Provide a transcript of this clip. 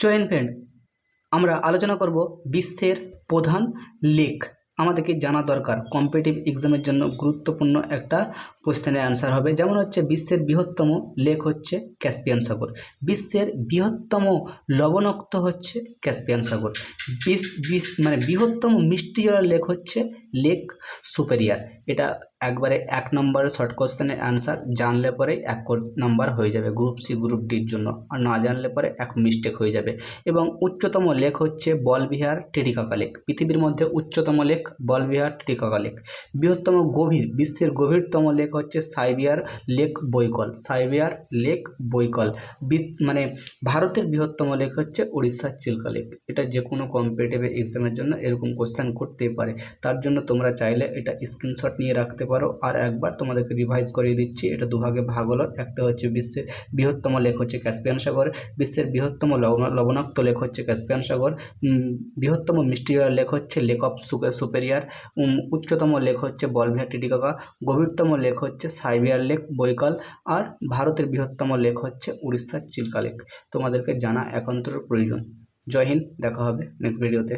Join friend. আমরা আলোচনা করব বিশ্বের প্রধান লেক। আমাদেরকে জানা দরকার। কম্পিটিভ এক্সামের জন্য গুরুত্বপূর্ণ একটা কোশ্চেনের অ্যান্সার হবে। যেমন হচ্ছে, বিশ্বের বৃহত্তম লেক হচ্ছে ক্যাসপিয়ান সাগর। বিশ্বের বৃহত্তম লবণাক্ত হচ্ছে ক্যাসপিয়ান সাগর। বিশ মানে বৃহত্তম মিষ্টি জলের লেক হচ্ছে লেক সুপেরিয়ার। এটা একবারে এক নম্বরের শর্ট কোশ্চেনের অ্যান্সার জানলে পরে এক নাম্বার হয়ে যাবে গ্রুপ সি গ্রুপ ডির জন্য। আর না জানলে পরে এক মিস্টেক হয়ে যাবে। এবং উচ্চতম লেক হচ্ছে বলবিহার টিটিকাকা লেক। পৃথিবীর মধ্যে উচ্চতম লেক বলবিহার টিটিকাকা লেক বৃহত্তম গভীর, বিশ্বের গভীরতম লেক হচ্ছে সাইবিয়ার লেক বৈকল, সাইবিয়ার লেক বৈকল। মানে ভারতের বৃহত্তম লেক হচ্ছে উড়িষ্যার চিল্কা লেক এটা যে কোনো কম্পিটিটিভ এক্সামের জন্য এরকম কোশ্চেন করতে পারে। তার জন্য তোমরা চাইলে এটা স্ক্রিনশট নিয়ে রাখতে পারো। আর একবার তোমাদেরকে রিভাইজ করিয়ে দিচ্ছি, এটা দুভাগে ভাগ হলো। একটা হচ্ছে বিশ্বের বৃহত্তম লেক হচ্ছে ক্যাসপিয়ান সাগর, বিশ্বের বৃহত্তম লবণ- লবণাক্ত লেক হচ্ছে ক্যাসপিয়ান সাগর বৃহত্তম মিষ্টি লেক হচ্ছে লেক অফ সুপেরিয়ার উচ্চতম লেক হচ্ছে বলভিয়া টিটিকাকা, গভীরতম লেক হচ্ছে সাইবিয়ার লেক বৈকাল, আর ভারতের বৃহত্তম লেক হচ্ছে উড়িষ্যার চিল্কা লেক তোমাদেরকে জানা একান্তর প্রয়োজন। জয় হিন্দ, দেখা হবে নেক্সট ভিডিওতে